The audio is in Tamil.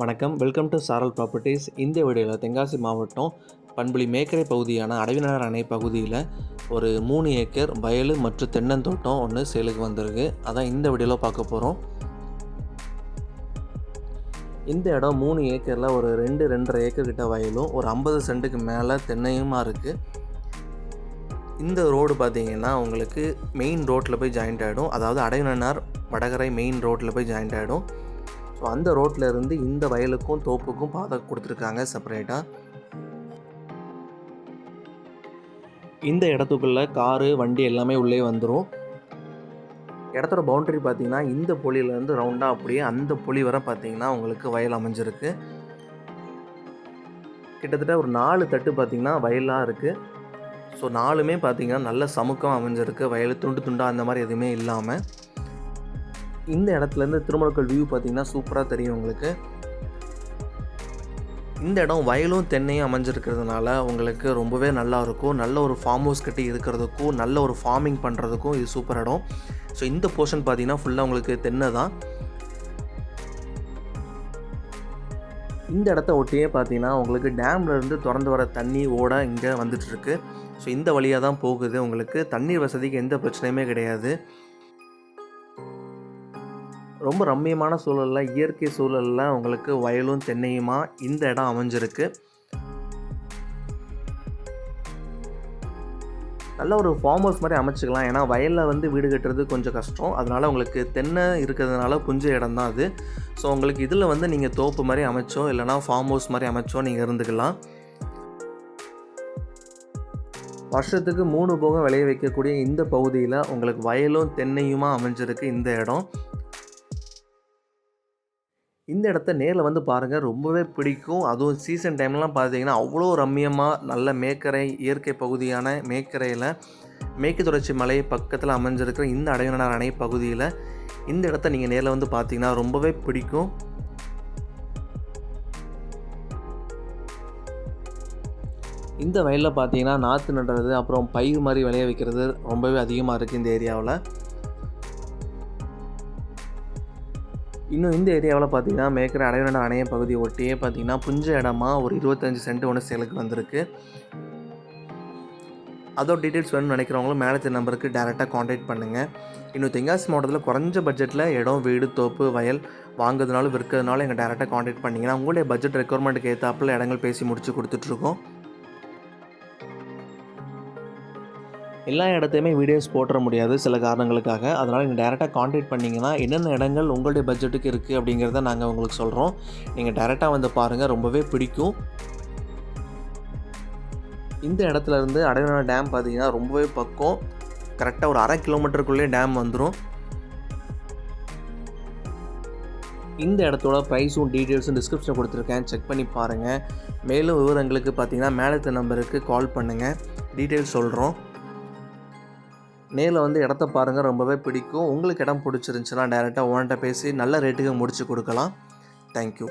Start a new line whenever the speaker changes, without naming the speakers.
வணக்கம். வெல்கம் டு சாரல் ப்ராப்பர்ட்டிஸ் இந்த வீடியோவில் தென்காசி மாவட்டம் பண்புலி மேக்கரை பகுதியான அடவினார் அணை பகுதியில் ஒரு மூணு ஏக்கர் வயல் மற்றும் தென்னந்தோட்டம் ஒன்று சேலுக்கு வந்திருக்கு. அதான் இந்த வீடியோவில் பார்க்க போகிறோம் இந்த இடம் மூணு ஏக்கரில் ஒரு ரெண்டு ரெண்டரை ஏக்கர் கிட்ட வயலும் ஒரு ஐம்பது சென்ட்டுக்கு மேலே தென்னையுமா இருக்குது இந்த ரோடு பார்த்தீங்கன்னா உங்களுக்கு மெயின் ரோட்டில் போய் ஜாயிண்ட் ஆகிடும் அதாவது அடையனார் வடகரை மெயின் ரோட்டில் போய் ஜாயிண்ட் ஆகிடும் ஸோ அந்த ரோட்டில் இருந்து இந்த வயலுக்கும் தோப்புக்கும் பாதை கொடுத்துருக்காங்க செப்பரேட்டாக இந்த இடத்துக்குள்ளே காரு வண்டி எல்லாமே உள்ளே வந்துடும் இடத்தோட பவுண்டரி பார்த்தீங்கன்னா இந்த பொலியிலேருந்து ரவுண்டாக அப்படியே அந்த பொலி வரை பார்த்தீங்கன்னா உங்களுக்கு வயல் அமைஞ்சிருக்கு. கிட்டத்தட்ட ஒரு நாலு தட்டு பார்த்தீங்கன்னா வயலாக இருக்குது ஸோ நாலுமே பார்த்திங்கன்னா நல்ல சமுக்கம் அமைஞ்சிருக்கு. வயல் துண்டு துண்டாக அந்த மாதிரி எதுவுமே இல்லாமல் இந்த இடத்துலேருந்து திருமணக்கல் வியூ பார்த்தீங்கன்னா சூப்பராக தெரியும் உங்களுக்கு. இந்த இடம் வயலும் தென்னையும் அமைஞ்சிருக்கிறதுனால உங்களுக்கு ரொம்பவே நல்லா இருக்கும். நல்ல ஒரு ஃபார்ம் ஹவுஸ் கட்டி இருக்கிறதுக்கும் நல்ல ஒரு ஃபார்மிங் பண்ணுறதுக்கும் இது சூப்பர் இடம். ஸோ இந்த போர்ஷன் பார்த்தீங்கன்னா ஃபுல்லாக உங்களுக்கு தென்னை தான். இந்த இடத்த ஒட்டியே பார்த்தீங்கன்னா உங்களுக்கு டேம்லேருந்து திறந்து வர தண்ணி ஓட இங்கே வந்துட்டுருக்கு ஸோ இந்த வழியாக தான் போகுது உங்களுக்கு. தண்ணீர் வசதிக்கு எந்த பிரச்சனையுமே கிடையாது. ரொம்ப ரம்மியமான சூழலில் இயற்கை சூழலில் உங்களுக்கு வயலும் தென்னையுமா இந்த இடம் அமைஞ்சிருக்கு. நல்ல ஒரு ஃபார்ம் ஹவுஸ் மாதிரி அமைச்சிக்கலாம். ஏன்னா வயலில் வந்து வீடு கட்டுறது கொஞ்சம் கஷ்டம். அதனால் உங்களுக்கு தென்னை இருக்கிறதுனால கொஞ்சம் இடம் தான் அது. ஸோ உங்களுக்கு இதில் வந்து நீங்கள் தோப்பு மாதிரி அமைச்சோம் இல்லைனா ஃபார்ம் ஹவுஸ் மாதிரி அமைச்சோ நீங்கள் இருந்துக்கலாம். வருஷத்துக்கு மூணு போகம் விளைய வைக்கக்கூடிய இந்த பகுதியில் உங்களுக்கு வயலும் தென்னையுமா அமைஞ்சிருக்கு இந்த இடம். இந்த இடத்த நேரில் வந்து பாருங்கள் ரொம்பவே பிடிக்கும். அதுவும் சீசன் டைம்லாம் பார்த்தீங்கன்னா அவ்வளோ ரம்மியமாக நல்ல மேக்கரை இயற்கை பகுதியான மேக்கரையில் மேற்கு தொடர்ச்சி மலை பக்கத்தில் அமைஞ்சிருக்கிற இந்த அடையனார் அணை பகுதியில் இந்த இடத்த நீங்கள் நேரில் வந்து பார்த்தீங்கன்னா ரொம்பவே பிடிக்கும். இந்த வயலில் பார்த்தீங்கன்னா நாற்று நடுறது அப்புறம் பயிர் மாதிரி விளைய வைக்கிறது ரொம்பவே அதிகமாக இருக்குது இந்த ஏரியாவில். இன்னும் இந்த ஏரியாவில் பார்த்தீங்கன்னா மேற்கிற அடைவன அணைய பகுதி ஒட்டியே பார்த்தீங்கன்னா புஞ்ச இடமா ஒரு இருபத்தஞ்சி சென்ட் ஒன்று சேலுக்கு வந்திருக்கு. அதோட டீட்டெயில்ஸ் வேணும்னு நினைக்கிறவங்களும் மேனேஜர் நம்பருக்கு டேரெக்டாக காண்டாக்ட் பண்ணுங்கள் இன்னும் தென்காசி மாவட்டத்தில் குறைஞ்ச பட்ஜெட்டில் இடம் வீடு தோப்பு வயல் வாங்குறதுனாலும் விற்கிறதுனாலும் எங்கள் டேரெக்டாக காண்டாக்ட் பண்ணிங்கன்னா உங்களுடைய பட்ஜெட் ரெக்குவயர்மெண்ட்டுக்கு ஏற்றாப்பில் இடங்கள் பேசி முடிச்சு கொடுத்துட்ருக்கோம் எல்லா இடத்தையுமே வீடியோஸ் போட்டுற முடியாது சில காரணங்களுக்காக. அதனால் நீங்கள் டேரெக்டாக காண்டாக்ட் பண்ணிங்கன்னா என்னென்ன இடங்கள் உங்களுடைய பட்ஜெட்டுக்கு இருக்குது அப்படிங்கிறத நாங்கள் உங்களுக்கு சொல்கிறோம் நீங்கள் டேரெக்டாக வந்து பாருங்கள் ரொம்பவே பிடிக்கும். இந்த இடத்துல இருந்து அடையாள டேம் பார்த்தீங்கன்னா ரொம்பவே பக்கம். கரெக்டாக ஒரு அரை கிலோமீட்டருக்குள்ளேயே டேம் வந்துடும் இந்த இடத்தோட ப்ரைஸும் டீட்டெயில்ஸும் டிஸ்கிரிப்ஷன் கொடுத்துருக்கேன். செக் பண்ணி பாருங்கள் மேலும் விவரங்களுக்கு பார்த்தீங்கன்னா மேலத்த நம்பருக்கு கால் பண்ணுங்கள் டீட்டெயில்ஸ் சொல்கிறோம் நேரில் வந்து இடத்த பாருங்கள் ரொம்பவே பிடிக்கும். உங்களுக்கு இடம் பிடிச்சிருந்துச்சுன்னா டேரெக்டாக ஓன்கிட்ட பேசி நல்ல ரேட்டுக்கு முடிச்சு கொடுக்கலாம். தேங்க்யூ